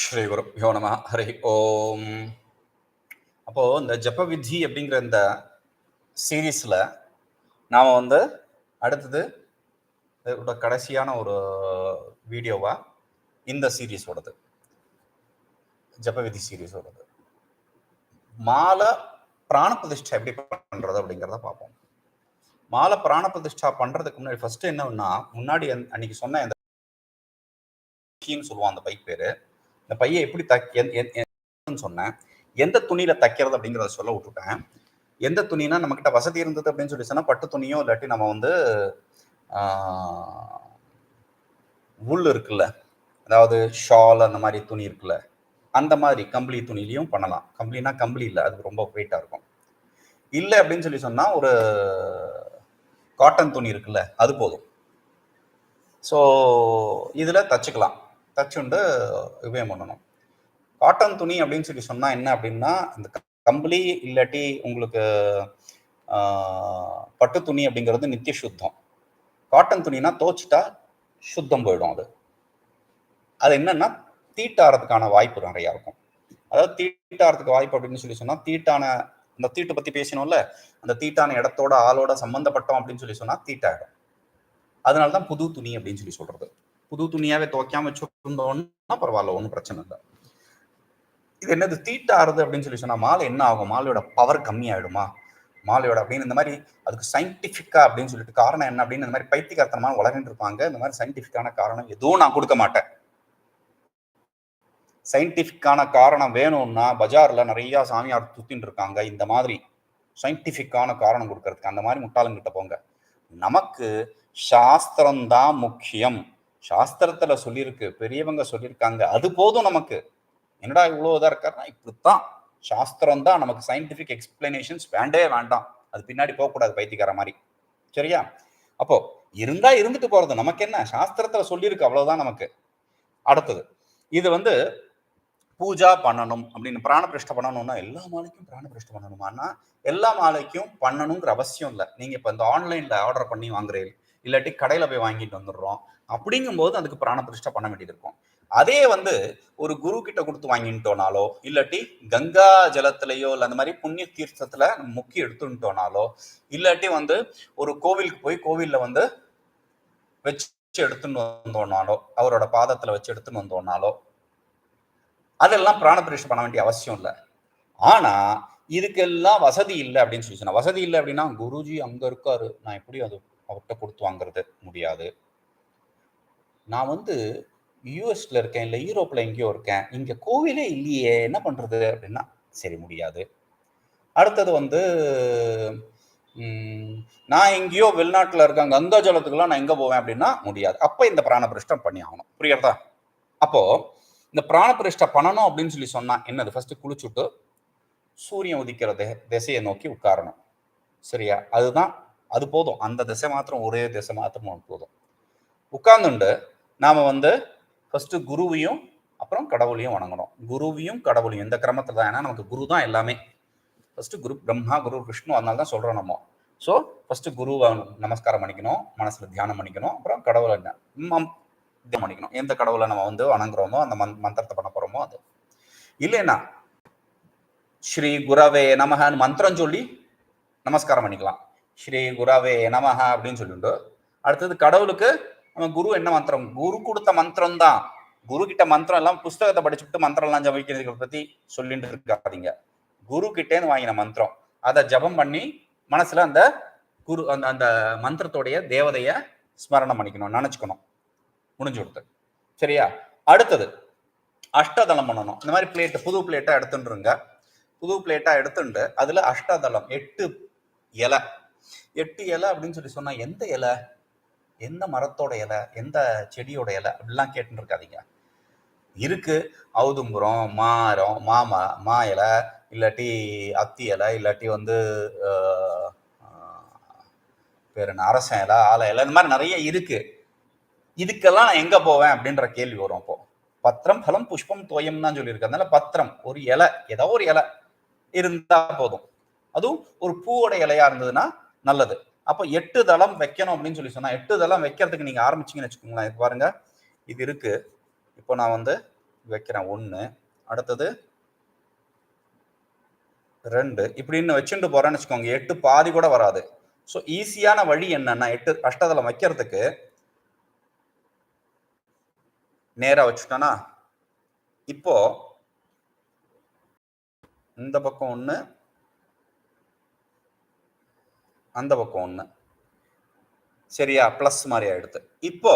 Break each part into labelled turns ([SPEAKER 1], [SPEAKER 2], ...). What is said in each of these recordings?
[SPEAKER 1] ஸ்ரீ குருப்பியோ நம ஹரி ஓம். அப்போது இந்த ஜப்ப விதி அப்படிங்கிற இந்த சீரீஸில் நாம் வந்து அடுத்தது இதோட கடைசியான ஒரு வீடியோவாக இந்த சீரீஸோடது. ஜப்ப விதி சீரீஸோடது. மாலை பிராண பிரதிஷ்டா எப்படி பண்ணுறது அப்படிங்கிறத பார்ப்போம். மாலை பிராண பிரதிஷ்டா பண்ணுறதுக்கு முன்னாடி ஃபஸ்ட்டு என்னன்னா முன்னாடி அன்னைக்கு சொன்ன இந்த சொல்லுவான் அந்த பைக் பேர். இந்த பையன் எப்படி தக் சொன்னேன். எந்த துணியில தைக்கிறது அப்படிங்கிறத சொல்ல விட்டுட்டேன். எந்த துணினா நம்மக்கிட்ட வசதி இருந்தது அப்படின்னு சொல்லி சொன்னால் பட்டு துணியோ இல்லாட்டி நம்ம வந்து உள் இருக்குல்ல. அதாவது ஷால் அந்த மாதிரி துணி இருக்குல்ல. அந்த மாதிரி கம்பளி துணிலையும் பண்ணலாம். கம்பளினா கம்பளி இல்லை. அது ரொம்ப வெயிட்டாக இருக்கும். இல்லை அப்படின்னு சொல்லி சொன்னால் ஒரு காட்டன் துணி இருக்குல்ல. அது போதும். ஸோ இதில் தச்சுக்கலாம். தச்சுண்டு உபயோகம் பண்ணணும். காட்டன் துணி அப்படின்னு சொல்லி சொன்னால் என்ன அப்படின்னா இந்த கம்பளி இல்லாட்டி உங்களுக்கு பட்டு துணி அப்படிங்கிறது நித்திய சுத்தம். காட்டன் துணினா தோச்சிட்டா சுத்தம் போயிடும் அது. அது என்னன்னா தீட்டாறதுக்கான வாய்ப்பு நிறையா இருக்கும். அதாவது தீட்டாறதுக்கு வாய்ப்பு அப்படின்னு சொல்லி சொன்னால் தீட்டான அந்த தீட்டு பற்றி பேசணும்ல அந்த தீட்டான இடத்தோட ஆளோட சம்மந்தப்பட்டோம் அப்படின்னு சொல்லி சொன்னால் தீட்டாயிடும். அதனால தான் புது துணி அப்படின்னு சொல்லி சொல்கிறது புது துணியாவே துவைக்காம வச்சிருந்தோம்னா பரவாயில்ல ஒன்றும் பிரச்சனை இல்லை. இது என்னது தீட்டாறுது அப்படின்னு சொல்லி சொன்னா மாலை என்ன ஆகும்? மாலையோட பவர் கம்மியாயிடுமா? மாலையோட அப்படின்னு இந்த மாதிரி அதுக்கு சயின்டிஃபிக்கா அப்படின்னு சொல்லிட்டு காரணம் என்ன அப்படின்னு இந்த மாதிரி பைத்தியகார்த்தனமா உலகின்னு இருப்பாங்க. இந்த மாதிரி சயின்டிஃபிக்கான காரணம் எதுவும் நான் கொடுக்க மாட்டேன். சயின்டிஃபிக்கான காரணம் வேணும்னா பஜார்ல நிறைய சாமியார் சுத்தின்னு இருக்காங்க. இந்த மாதிரி சயின்டிஃபிக்கான காரணம் கொடுக்கறதுக்கு. அந்த மாதிரி முட்டாளங்கிட்ட போங்க. நமக்கு சாஸ்திரம்தான் முக்கியம். சாஸ்திரத்துல சொல்லியிருக்கு பெரியவங்க சொல்லியிருக்காங்க. அது போதும் நமக்கு. என்னடா இவ்வளோ இதாக இருக்காருன்னா இப்படித்தான். சாஸ்திரம் தான் நமக்கு சயின்டிஃபிக் எக்ஸ்பிளனேஷன்ஸ் வேண்டவே வேண்டாம். அது பின்னாடி போகக்கூடாது பைத்தியக்கார மாதிரி. சரியா? அப்போ இருந்தா இருந்துட்டு போறது. நமக்கு என்ன? சாஸ்திரத்துல சொல்லியிருக்கு அவ்வளவுதான் நமக்கு. அடுத்தது இது வந்து பூஜா பண்ணணும் அப்படின்னு பிராணபிரஷ்ட பண்ணணும்னா எல்லா மாலைக்கும் பிராண பண்ணணுமானா பண்ணணுமான்னா எல்லா மாலைக்கும் பண்ணணுங்கிற அவசியம் இல்லை. நீங்க இப்ப இந்த ஆன்லைன்ல ஆர்டர் பண்ணி வாங்குறீங்க. இல்லாட்டி கடையில போய் வாங்கிட்டு வந்துடுறோம். அப்படிங்கும்போது அதுக்கு பிராண பிரதிஷ்டை பண்ண வேண்டியது இருக்கும். அதே வந்து ஒரு குரு கிட்ட கொடுத்து வாங்கிட்டோனாலோ இல்லாட்டி கங்கா ஜலத்திலேயோ இல்லை அந்த மாதிரி புண்ணிய தீர்த்தத்துல முக்கி எடுத்துட்டோனாலோ இல்லாட்டி வந்து ஒரு கோவிலுக்கு போய் கோவில்ல வந்து வச்சு எடுத்துன்னு வந்தோனாலோ அவரோட பாதத்துல வச்சு எடுத்துன்னு வந்தோனாலோ அதெல்லாம் பிராண பிரதிஷ்டை பண்ண வேண்டிய அவசியம் இல்லை. ஆனா இதுக்கெல்லாம் வசதி இல்லை அப்படின்னு சொல்லி சொன்னா வசதி இல்லை அப்படின்னா குருஜி அங்க இருக்காரு நான் எப்படி அது அவர்கிட்ட கொடுத்து வாங்குறது முடியாது. நான் வந்து யூஎஸ்ல இருக்கேன் இல்லை யூரோப்பில் எங்கேயோ இருக்கேன். இங்கே கோவிலே இல்லையே என்ன பண்ணுறது அப்படின்னா சரி முடியாது. அடுத்தது வந்து நான் எங்கேயோ வெளிநாட்டில் இருக்கேன் கங்கா ஜலத்துக்குலாம் நான் எங்கே போவேன் அப்படின்னா முடியாது. அப்போ இந்த பிராணபிரிஷ்டம் பண்ணி ஆகணும். புரியுறதா அப்போது இந்த பிராண பண்ணணும் அப்படின்னு சொல்லி சொன்னால் என்னது? ஃபஸ்ட்டு குளிச்சுட்டு சூரியன் உதிக்கிற திசையை நோக்கி உட்காரணும். சரியா? அதுதான் அது போதும். அந்த திசை மாத்திரம் ஒரே திசை மாத்திரம் போதும். உட்கார்ந்துண்டு நாம் வந்து ஃபஸ்ட்டு குருவையும் அப்புறம் கடவுளையும் வணங்கணும். குருவையும் கடவுளையும். இந்த கிரமத்தில் தான். ஏன்னா நமக்கு குரு தான் எல்லாமே. ஃபஸ்ட்டு குரு பிரம்மா குரு விஷ்ணு. அதனால தான் சொல்கிறோம் நம்ம. ஸோ ஃபஸ்ட்டு குருவை நமஸ்காரம் பண்ணிக்கணும். மனசில் தியானம் பண்ணிக்கணும். அப்புறம் கடவுளை என்ன தியானம் பண்ணிக்கணும். எந்த கடவுளை நம்ம வந்து வணங்குறோமோ அந்த மந் மந்திரத்தை பண்ண போகிறோமோ அது. இல்லைன்னா ஸ்ரீ குரவே நமகன்னு மந்திரம் சொல்லி நமஸ்காரம் பண்ணிக்கலாம். ஸ்ரீ குரவே நமஹா அப்படின்னு சொல்லிட்டு அடுத்தது கடவுளுக்கு நம்ம குரு என்ன மந்திரம்? குரு கொடுத்த மந்திரம் தான் குரு கிட்ட மந்திரம் எல்லாம் புஸ்தகத்தை படிச்சுட்டு மந்திரம் எல்லாம் ஜபிக்கிறதுக்கு பத்தி சொல்லிட்டு இருக்காதீங்க. குரு கிட்டேன்னு வாங்கின மந்திரம். அதை ஜபம் பண்ணி மனசுல அந்த குரு அந்த அந்த மந்திரத்தோடைய தேவதைய ஸ்மரணம் பண்ணிக்கணும் நினைச்சுக்கணும். முடிஞ்சு கொடுத்து. சரியா? அடுத்தது அஷ்டதளம் பண்ணணும். இந்த மாதிரி பிளேட் புது பிளேட்டா எடுத்துட்டுருங்க புது பிளேட்டா எடுத்துட்டு அதுல அஷ்டதளம் எட்டு இலை. எட்டு இலை அப்படின்னு சொல்லி சொன்னா எந்த இலை? எந்த மரத்தோட இலை எந்த செடியோட இலை அப்படிலாம் கேட்டுன்னு இருக்காதீங்க இருக்கு ஔதும்புறம் மாரம் மாமா மா இலை இல்லாட்டி அத்தி இலை இல்லாட்டி வந்து பேர் என்ன அரச இலை ஆலை இலை இந்த மாதிரி நிறைய இருக்கு. இதுக்கெல்லாம் நான் எங்க போவேன் அப்படின்ற கேள்வி வரும் அப்போ. பத்திரம் பலம் புஷ்பம் தோயம் தான் சொல்லியிருக்கேன் அதனால பத்திரம் ஒரு இலை ஏதோ ஒரு இலை இருந்தா போதும். அதுவும் ஒரு பூவோட இலையா இருந்ததுன்னா நல்லது. அப்போ எட்டு தளம் வைக்கணும் அப்படின்னு சொல்லி சொன்னா எட்டு தளம் வைக்கிறதுக்கு நீங்க ஆரம்பிச்சீங்கன்னு வச்சுக்கோங்களேன். இது பாருங்க இது இருக்கு. இப்போ நான் வந்து வைக்கிறேன். ஒன்று அடுத்தது ரெண்டு. இப்படின்னு வச்சுட்டு போறேன்னு வச்சுக்கோங்க. எட்டு பாதி கூட வராது. ஸோ ஈஸியான வழி என்னன்னா எட்டு அஷ்டதளம் வைக்கிறதுக்கு நேராக வச்சுட்டோன்னா இப்போ இந்த பக்கம் ஒன்று அந்த பக்கம் ஒன்று சரியா? ப்ளஸ் மாதிரி ஆயிடுது இப்போ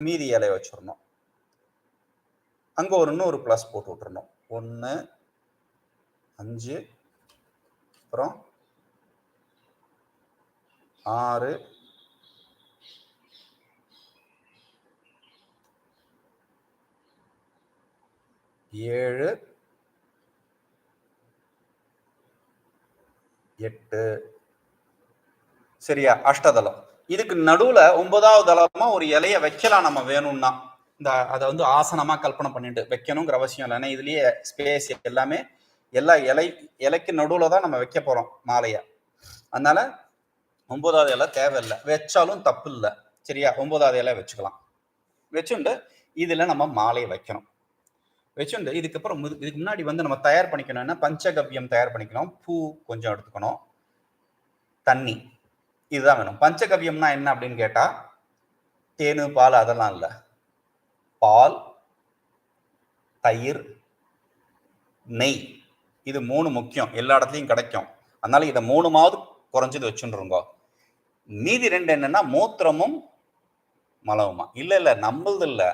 [SPEAKER 1] மீதி இலைய வச்சிடணும். அங்கே ஒரு இன்னொரு ப்ளஸ் போட்டு விட்டுறணும். ஒன்று அஞ்சு அப்புறம் ஆறு ஏழு எட்டு. சரியா? அஷ்டதளம். இதுக்கு நடுவுல ஒன்பதாவது தளமா ஒரு இலைய வைக்கலாம் நம்ம வேணும்னா. இந்த அதை வந்து ஆசனமா கல்பனை பண்ணிட்டு வைக்கணுங்கிற அவசியம் இல்லை. ஏன்னா இதுலயே ஸ்பேஸ் எல்லாமே எல்லா இலை இலைக்கு நடுவுல தான் நம்ம வைக்க போறோம் மாலைய. அதனால ஒன்பதாவது இலை தேவையில்லை. வச்சாலும் தப்பு இல்லை சரியா? ஒன்பதாவது இலை வச்சுக்கலாம். வச்சுண்டு இதுல நம்ம மாலையை வைக்கணும். வச்சுண்டு. இதுக்கப்புறம் இதுக்கு முன்னாடி வந்து நம்ம தயார் பண்ணிக்கணும்னா பஞ்சகவ்யம் தயார் பண்ணிக்கணும். பூ கொஞ்சம் எடுத்துக்கணும். தண்ணி. இதுதான் வேணும். பஞ்சகவ்யம்னா என்ன அப்படின்னு கேட்டால் தேனு பால் அதெல்லாம் இல்லை. பால் தயிர் நெய். இது மூணு முக்கியம். எல்லா இடத்துலையும் கிடைக்கும். அதனால இதை மூணுமாவது குறைஞ்சது வச்சுருங்கோ மீதி ரெண்டு என்னன்னா மூத்திரமும் மலவுமா. இல்லை இல்லை நம்மளது இல்லை.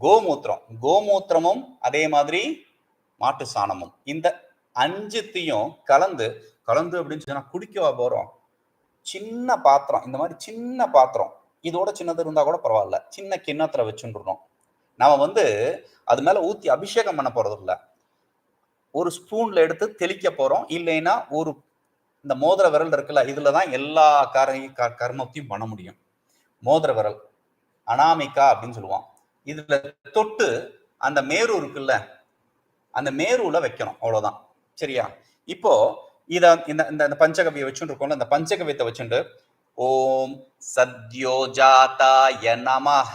[SPEAKER 1] கோமூத்திரம். கோமூத்திரமும் அதே மாதிரி மாட்டு சாணமும். இந்த அஞ்சுத்தையும் கலந்து கலந்து அப்படின்னு சொன்னா குடிக்கவா போறோம்? சின்ன பாத்திரம் இந்த மாதிரி சின்ன பாத்திரம். இதோட சின்னது இருந்தா கூட பரவாயில்ல. சின்ன கிண்ணத்துல வச்சுருந்தோம். நம்ம வந்து அது மேல ஊத்தி அபிஷேகம் பண்ண போறது இல்ல. ஒரு ஸ்பூன்ல எடுத்து தெளிக்க போறோம். இல்லைன்னா ஒரு இந்த மோதிர விரல் இருக்குல்ல இதுல தான் எல்லா காரையும் க- கர்மத்தையும் பண்ண முடியும். மோதிர விரல். அனாமிகா அப்படின்னு சொல்லுவான். இதுல தொட்டு அந்த மேரு இருக்குல்ல அந்த மேருல வைக்கணும் அவ்வளவுதான். சரியா? இப்போ இத இந்த இந்த இந்த பஞ்சகவியை வச்சுட்டு இருக்கோம்ல இந்த பஞ்சகவியத்தை வச்சுட்டு ஓம் சத்யோஜாதாய நமஹ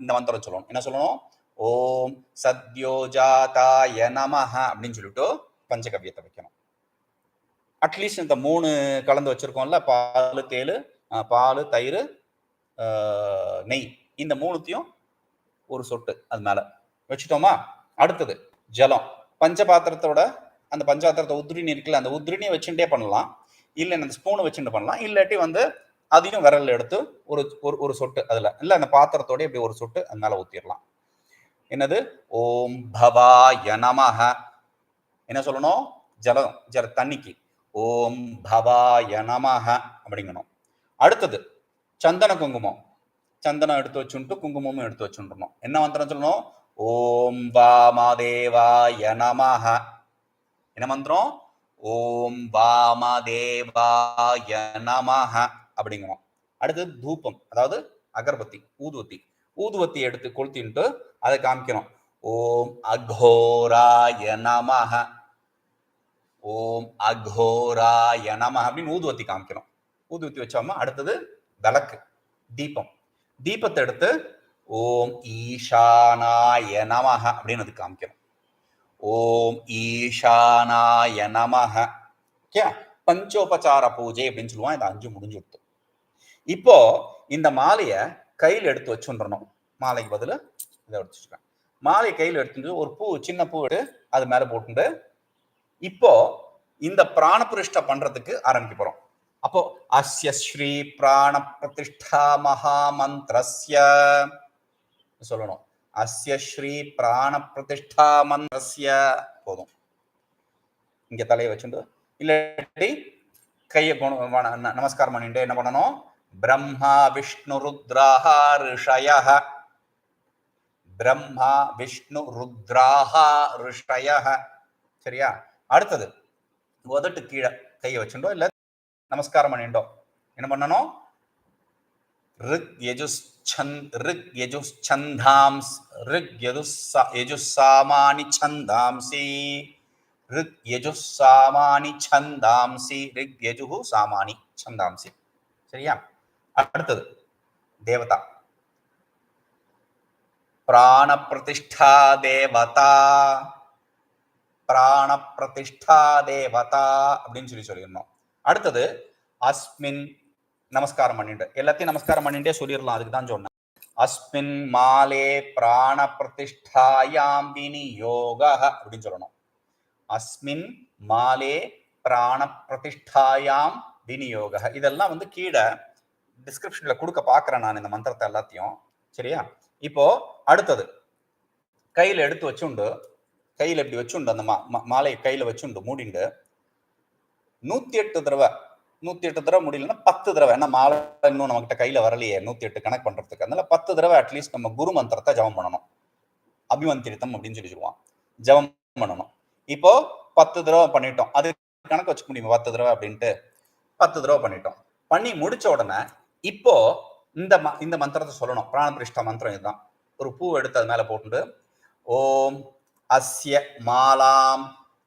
[SPEAKER 1] இந்த மந்திரம் சொல்லணும். என்ன சொல்லணும்? ஓம் சத்யோஜாதாய நமஹ அப்படின்னு சொல்லிட்டு பஞ்சகவியத்தை வைக்கணும். அட்லீஸ்ட் இந்த மூணு கலந்து வச்சிருக்கோம்ல பால் தேழு பால் தயிர் நெய். இந்த மூணுத்தையும் ஒரு சொட்டு அது மேல. வச்சுட்டோமா? அடுத்தது ஜலம். பஞ்ச பாத்திரத்தோட அந்த பஞ்சாத்திரத்தை உத்ரினி இருக்குல்ல அந்த உத்ரினியை வச்சுட்டே பண்ணலாம். இல்லை அந்த ஸ்பூனை வச்சுட்டு பண்ணலாம். இல்லாட்டி வந்து அதையும் விரல் எடுத்து ஒரு ஒரு ஒரு சொட்டு அதில். இல்லை அந்த பாத்திரத்தோட இப்படி ஒரு சொட்டு அது மேலே ஊற்றிடலாம் என்னது? ஓம் பவாய நமஹ. என்ன சொல்லணும்? ஜலம் ஜல தண்ணிக்கு. ஓம் பவாய நமஹ அப்படிங்கணும். அடுத்தது சந்தன குங்குமம். சந்தனம் எடுத்து வச்சுட்டு குங்குமமும் எடுத்து வச்சுடணும் என்ன மந்திரம் சொல்லணும்? ஓம் வாமதேவாய நமஹ. என்ன மந்திரம்? ஓம் வாமதேவாய நமஹ அப்படிங்கிறோம் அடுத்தது தூபம் அதாவது அகர்பத்தி ஊதுவத்தி ஊதுவத்தி எடுத்து கொளுத்தின்ட்டு அதை காமிக்கணும். ஓம் அகோராய நமஹ. ஓம் அகோராய நமஹ அப்படின்னு ஊதுவத்தி காமிக்கணும். ஊதுவத்தி வச்சோமா அடுத்தது விளக்கு தீபம். தீபத்தை எடுத்து ஓம் ஈஷானாய நமக அப்படின்னு அது காமிக்கணும். ஓம் ஈஷானாய நமக ஓகே? பஞ்சோபச்சார பூஜை அப்படின்னு சொல்லுவான் இந்த அஞ்சு முடிஞ்சுடுத்து. இப்போ இந்த மாலையை கையில் எடுத்து வச்சுன்றணும் மாலைக்கு பதில் இதை எடுத்து வச்சுருக்கேன் மாலையை கையில் எடுத்துட்டு ஒரு பூ சின்ன பூ எடுத்து அது மேலே போட்டுட்டு இப்போ இந்த பிராணபிருஷ்ட பண்றதுக்கு ஆரம்பிக்க போறோம். அப்போ அஸ்ய ஸ்ரீ பிராண பிரதிஷ்டா மகாமந்திரஸ்ய சொல்லணும். அஸ்ய ஸ்ரீ பிராண பிரதிஷ்டா மந்திரஸ்ய போதும். இங்க தலையை வச்சுட்டு இல்லாட்டி கையை நமஸ்காரம் பண்ணிட்டு என்ன பண்ணணும்? பிரம்மா விஷ்ணு ருத்ராஹ ரிஷய. பிரம்மா விஷ்ணு ருத்ராஹ ரிஷய. சரியா? அடுத்தது. உதட்டு கீழே கையை வச்சுட்டோம் இல்ல நமஸ்காரம் பண்ணிட்டோம். என்ன பண்ணணும்? ரிக் யஜுஸ் சந்த் ரிக் யஜுஸ் சந்தாம்ஸ் ரிக் யஜுஸ் யஜுஸ் சாமானி சந்தாம்சி ரிக் யஜுஸ் சாமானி சந்தாம்சி ரிக் யஜுஹு சாமானி சந்தாம்சி சரியா? அடுத்தது தேவதா. பிராண பிரதிஷ்டா தேவதா. பிராண பிரதிஷ்டா தேவதா அப்படின்னு சொல்லி சொல்லிடணும். அடுத்தது அஸ்மின் நமஸ்காரம் பண்ணிட்டு எல்லாத்தையும் நமஸ்காரம் பண்ணிட்டே சொல்லிடலாம் அதுக்கு தான் சொன்னேன். அஸ்மின் மாலே பிராண பிரதிஷ்டாயாம் விநியோக அப்படின்னு சொல்லணும். அஸ்மின் மாலே பிராண பிரதிஷ்டாயாம் விநியோக இதெல்லாம் வந்து கீழே டிஸ்கிரிப்ஷன்ல கொடுக்க பாக்குறேன் நான் இந்த மந்திரத்தை எல்லாத்தையும். சரியா? இப்போ அடுத்தது. கையில எடுத்து வச்சுண்டு கையில இப்படி வச்சுண்டு அந்த மா- மாலையை கையில வச்சுண்டு மூடிண்டு நூத்தி எட்டு தடவை நூத்தி எட்டு தடவை முடியலன்னா பத்து தடவை. ஏன்னா மாலை இன்னும் நம்மகிட்ட கையில வரலையே நூத்தி எட்டு கணக்கு பண்றதுக்கு. அதனால பத்து தடவை அட்லீஸ்ட் நம்ம குரு மந்திரத்தை ஜெபம் பண்ணணும். அபிமந்திரித்தம் அப்படின்னு சொல்லி சொல்லுவான். ஜெபம் பண்ணணும். இப்போ பத்து தடவை பண்ணிட்டோம். அது கணக்கு வச்சுக்க முடியுமா? பத்து தடவை அப்படின்ட்டு. பத்து தடவை பண்ணிட்டோம். பண்ணி முடிச்ச உடனே இப்போ இந்த ம- இந்த மந்திரத்தை சொல்லணும். பிராணபிரிஷ்ட மந்திரம் இதுதான். ஒரு பூ எடுத்து அது மேல போட்டு ஓம் அஸ்ய மாலாம்.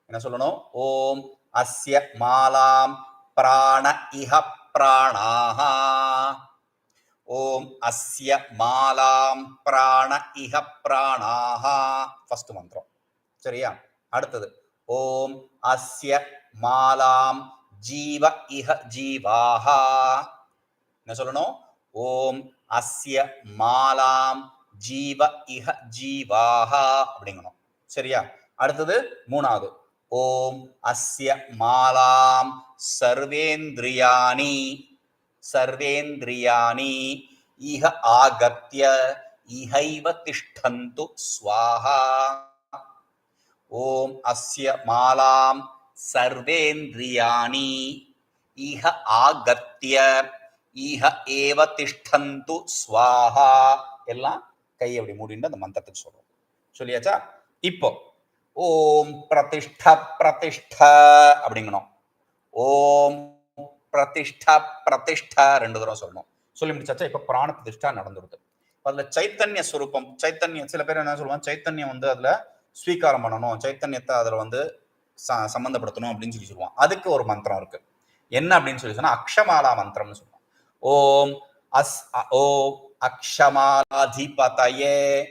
[SPEAKER 1] என்ன சொல்லணும்? ஓம் அஸ்ய மாலாம் பிராண இஹ பிராணாக ஓம் அஸ்ய மாலாம் பிராண இஹ பிராணாக ஃபர்ஸ்ட் மந்திரம் சரியா? அடுத்தது ஓம் அஸ்ய மாலாம் ஜீவ இஹ ஜீவாஹா என்ன சொல்லணும்? ஓம் அஸ்ய மாலாம் ஜீவ இஹ ஜீவாஹா அப்படிங்கணும். சரியா? அடுத்தது மூணாவது ஓம் அஸ்ய மாலாம் சர்வேந்திரியாணி சர்வேந்திரியாணி இஹ ஆகத்திய இஹைவ திஷ்டந்து ஸ்வாஹா. ஓம் அஸ்ய மாலாம் சர்வேந்திரியாணி இஹ ஆகத்திய இஹ ஏவ திஷ்டந்து ஸ்வாஹா. எல்லாம் கையை அப்படி மூடிட்டு அந்த மந்திரத்துக்கு சொல்றோம். சொல்லியாச்சா? இப்போ ஓம் பிரதிஷ்ட பிரதிஷ்ட அப்படிங்கணும். ஓம் பிரதிஷ்ட பிரதிஷ்ட ரெண்டு தடவை சொல்லணும். சொல்லி முடிச்சாச்சா? இப்ப பிராண பிரதிஷ்டா நடந்துருது. அதுல சைத்தன்ய சுரூபம் சைத்தன்யம் சில பேர் என்ன சொல்லுவாங்க? சைத்தன்யம் வந்து அதுல ஸ்வீகாரம் பண்ணணும் சைத்தன்யத்தை அதுல வந்து ச- சம்பந்தப்படுத்தணும் அப்படின்னு சொல்லி சொல்லுவான் அதுக்கு ஒரு மந்திரம் இருக்கு. என்ன அப்படின்னு சொல்லி சொன்னா அக்ஷமாலா மந்திரம்னு சொல்லுவான் ஓம் அஸ் அ- ஓம் அக்ஷமாலாதிபதயே.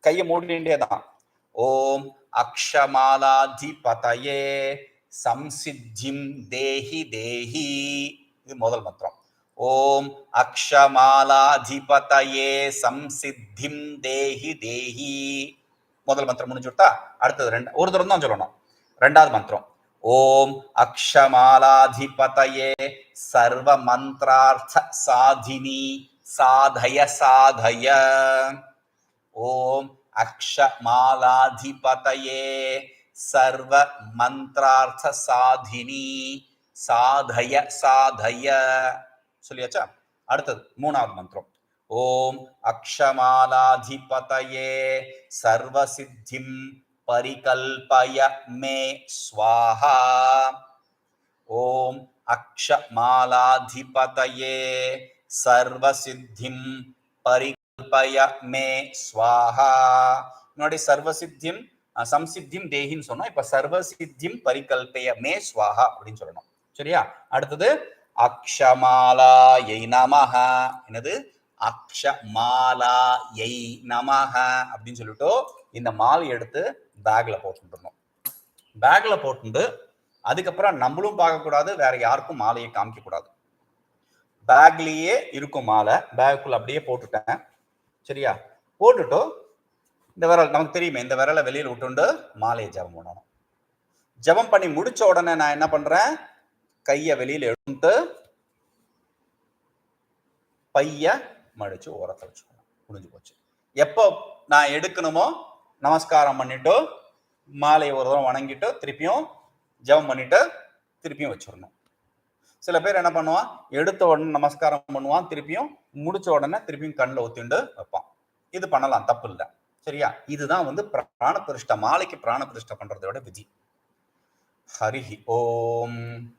[SPEAKER 1] கையை மூடிண்டே தான் ஓம் அக்ஷமாலாதிபதயே சம்சித்திம் தேஹி தேஹி. இது முதல் மந்திரம். ஓம் அக்ஷமாலாதிபதயே சம்சித்திம் தேஹி தேஹி. முதல் மந்திரம் முடிஞ்சுட்டா அடுத்தது ரெண்டு ஒரு தரம் தான் சொல்லணும். ரெண்டாவது மந்திரம். ஓம் அக்ஷமாலாதிபதயே சர்வ மந்திரார்த்த சாதினி சாதய சாதய. ஓம் அக்ஷமாலாதிபதயே சர்வ மந்திரார்த்த சாதினி சாதய சாதய சொல்லியாச்சா அடுத்தது மூணாவது மந்திரம். ஓம் அக்ஷமாலாதிபதயே சர்வ சித்திம் பரிகல்பய மே ஸ்வாஹா ஓம் அக்ஷமாலாதிபதயே சர்வ சித்திம் கல்பய மே ஸ்வாஹா. முன்னாடி சர்வசித்தியும் சம்சித்தியும் தேகின்னு சொன்னோம். இப்ப சர்வசித்தியம் பரிகல்பய மே ஸ்வாஹா அப்படின்னு சொல்லணும். சரியா? அடுத்தது அக்ஷமாலா எய் நமஹ. என்னது? அக்ஷமாலா எய் நமஹ அப்படின்னு சொல்லிட்டு இந்த மாலை எடுத்து பேக்ல போட்டுருந்தோம். பேக்ல போட்டு அதுக்கப்புறம் நம்மளும் பார்க்கக்கூடாது வேற யாருக்கும் மாலையை காமிக்க கூடாது பேக்லயே இருக்கும் மாலை. பேக்குள்ள அப்படியே போட்டுட்டேன். சரியா? போட்டுட்டு இந்த விரல் நமக்கு தெரியுமே இந்த விரலை வெளியில் விட்டுண்டு மாலையை ஜெபம் பண்ணணும். ஜெபம் பண்ணி முடிச்ச உடனே நான் என்ன பண்றேன்? கையை வெளியில் எடுத்து பைய மடிச்சு ஓரத்தை வச்சுக்கணும். முடிஞ்சு போச்சு. எப்போ நான் எடுக்கணுமோ நமஸ்காரம் பண்ணிட்டு மாலையை ஒரு தடவை வணங்கிட்டு திருப்பியும் ஜெபம் பண்ணிட்டு திருப்பியும் வச்சிடணும். சில பேர் என்ன பண்ணுவான்? எடுத்த உடனே நமஸ்காரம் பண்ணுவான் திருப்பியும் முடிச்ச உடனே திருப்பியும் கண்ணில் ஊத்திண்டு வைப்பான். இது பண்ணலாம் தப்பு இல்லை. சரியா? இதுதான் வந்து பிராண பிரதிஷ்டை மாலைக்கு பிராண பிரதிஷ்டை பண்றதை விட விதி. ஹரிஹி ஓம்.